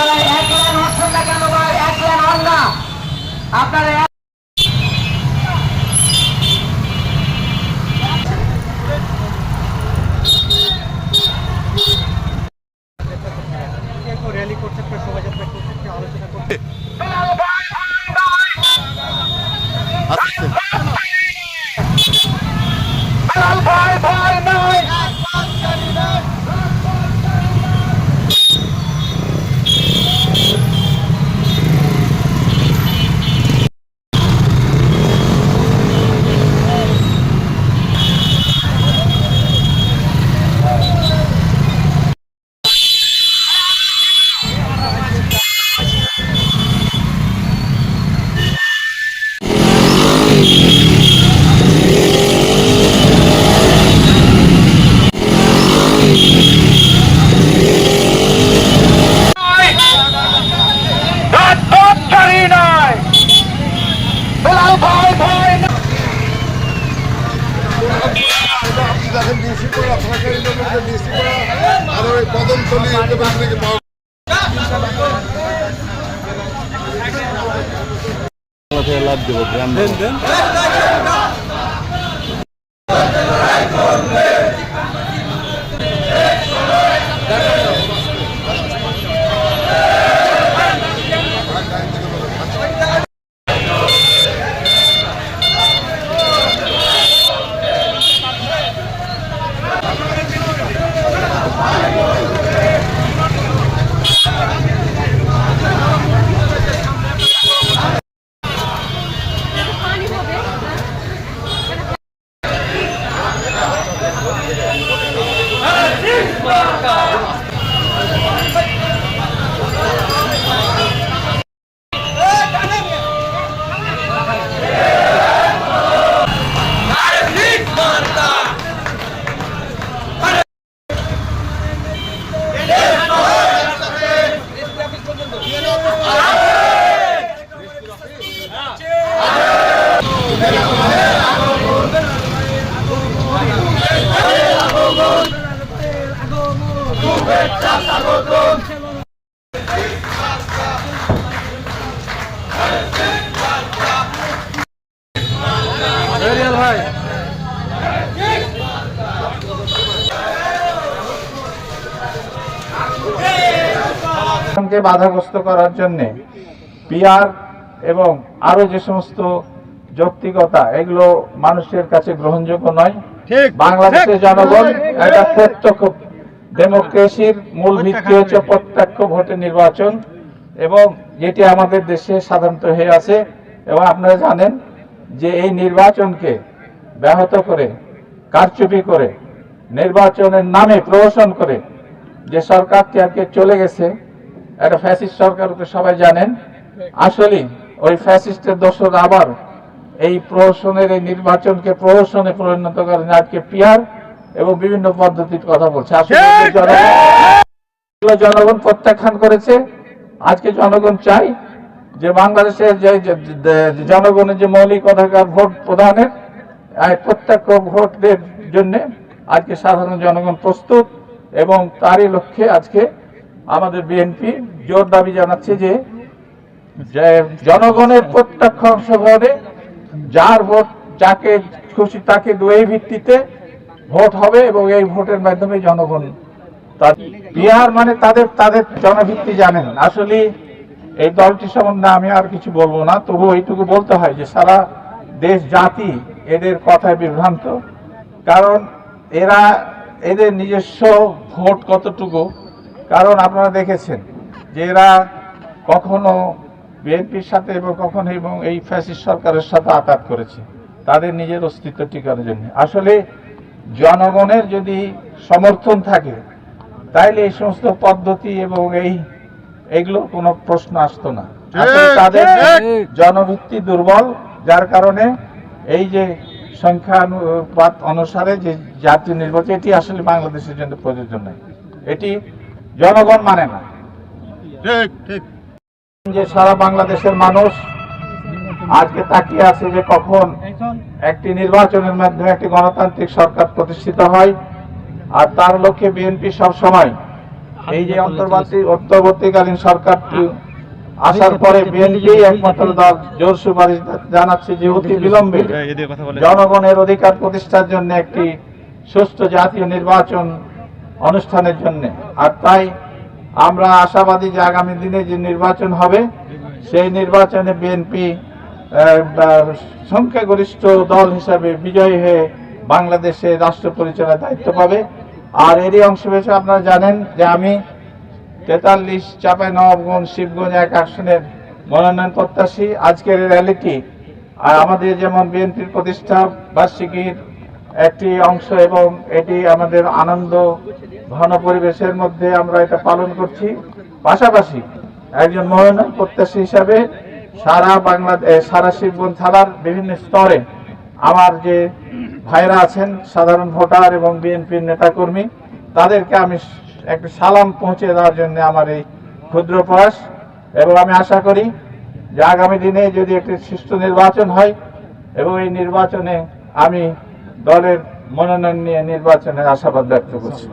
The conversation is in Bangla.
আপনারা এক লাইন হচ্ছেন না কেন ভাই? এক লাইন হন না। আপনারা র্যালি করছে শোভাযাত্রা করছে আলোচনা করছে দেখেন ডিসি করা সরকারি লোকের ডিসি করা আর ওই কদমতলি থেকে পাওয়া লাভ দেবো গ্রাম Boca! কে বাধাগ্রস্ত করার জন্য পিয়ার এবং আরও যে সমস্ত যৌক্তিকতা এগুলো মানুষের কাছে গ্রহণযোগ্য নয়। বাংলাদেশের জনগণ একটা প্রত্যক্ষ ডেমোক্রেসির মূল ভিত্তি হচ্ছে প্রত্যক্ষ ভোটে নির্বাচন এবং যেটি আমাদের দেশে সাধারণত হয়ে আছে। এবং আপনারা জানেন যে এই নির্বাচনকে ব্যাহত করে কারচুপি করে নির্বাচনের নামে প্রহসন করে যে সরকারটি আজকে চলে গেছে একটা ফ্যাসিস্ট সরকার সবাই জানেন। আসলে ওই ফ্যাসিস্টের দোষর আবার এই প্রহসনের এই নির্বাচনকে প্রহসনে পরিণত করেন আজকে পিয়ার এবং বিভিন্ন পদ্ধতির কথা বলছে। আসলে জনগণ প্রত্যাখ্যান করেছে। আজকে জনগণ চাই যে বাংলাদেশের যে- জনগণের যে মৌলিক অধিকার ভোট প্রদানের প্রত্যক্ষ ভোটের জন্য আজকে সাধারণ জনগণ প্রস্তুত এবং তারই লক্ষ্যে আজকে আমাদের বিএনপি জোর দাবি জানাচ্ছে যে জনগণের প্রত্যক্ষ অংশগ্রহণে যার ভোট যাকে খুশি তাকে দুই ভিত্তিতে ভোট হবে এবং এই ভোটের মাধ্যমে জনগণ বিহার মানে তাদের তাদের জনভিত্তি জানেন। আসলে এই দলটি সম্বন্ধে আমি আর কিছু বলব না, তবু এইটুকু বলতে হয় যে সারা দেশ জাতি এদের কথায় বিভ্রান্ত। কারণ এরা, এদের নিজস্ব ভোট কতটুকু? কারণ আপনারা দেখেছেন যে এরা কখনো বিএনপির সাথে এবং কখনো এবং এই ফ্যাসিস্ট সরকারের সাথে আঘাত করেছে তাদের নিজের অস্তিত্ব টিকানোর জন্য। আসলে জনগণের যদি সমর্থন থাকে তাইলে এই সমস্ত পদ্ধতি এবং এই এগুলো কোনো প্রশ্ন আসতো না। তাদের জনভিত্তি দুর্বল যার কারণে এই যে সংখ্যানুপাত অনুসারে যে জাতীয় নির্বাচন এটি আসলে বাংলাদেশের জন্য প্রযোজ্য নয়। এটি জনগণ মানে না। যে সারা বাংলাদেশের মানুষ আজকে তাকিয়ে আছে যে কখন একটি নির্বাচনের মাধ্যমে একটি গণতান্ত্রিক সরকার প্রতিষ্ঠিত হয়, আর তার লক্ষ্যে বিএনপি সব সময় এই যে অন্তর্বর্তী অন্তর্বর্তীকালীন সরকারটি আসার পরে বিএনপি একমাত্র দল। জোর সুপারিশ জানাচ্ছে যে অতি বিলম্বে জনগণের অধিকার প্রতিষ্ঠার জন্য একটি সুষ্ঠু জাতীয় নির্বাচন অনুষ্ঠানের জন্য। আর তাই আমরা আশাবাদী যে আগামী দিনে যে নির্বাচন হবে, সেই নির্বাচনে বিএনপি সংখ্যাগরিষ্ঠ দল হিসাবে বিজয়ী হয়ে বাংলাদেশে রাষ্ট্র পরিচালনার দায়িত্ব পাবে। আর এরই অংশ হিসেবে আপনারা জানেন যে আমি তেতাল্লিশ চাপাই নবাবগঞ্জ শিবগঞ্জ এক আসনের মনোনয়ন প্রত্যাশী। আজকের র্যালিটি, আর আমাদের যেমন বিএনপির প্রতিষ্ঠা, বার্ষিকীর একটি অংশ এবং এটি আমাদের আনন্দ ঘন পরিবেশের মধ্যে আমরা এটা পালন করছি। পাশাপাশি একজন মনোনয়ন প্রত্যাশী হিসাবে সারা বাংলাদেশ সারা শিবগঞ্জ থানার বিভিন্ন স্তরে আমার যে ভাইরা আছেন, সাধারণ ভোটার এবং বিএনপির নেতাকর্মী, তাদেরকে আমি একটা সালাম পৌঁছে দেওয়ার জন্য আমার এই ক্ষুদ্র প্রয়াস এবং আমি আশা করি যে আগামী দিনে যদি একটি সুষ্ঠু নির্বাচন হয় এবং এই নির্বাচনে আমি দলের মনোনয়ন নিয়ে নির্বাচনের আশাবাদ ব্যক্ত করছি।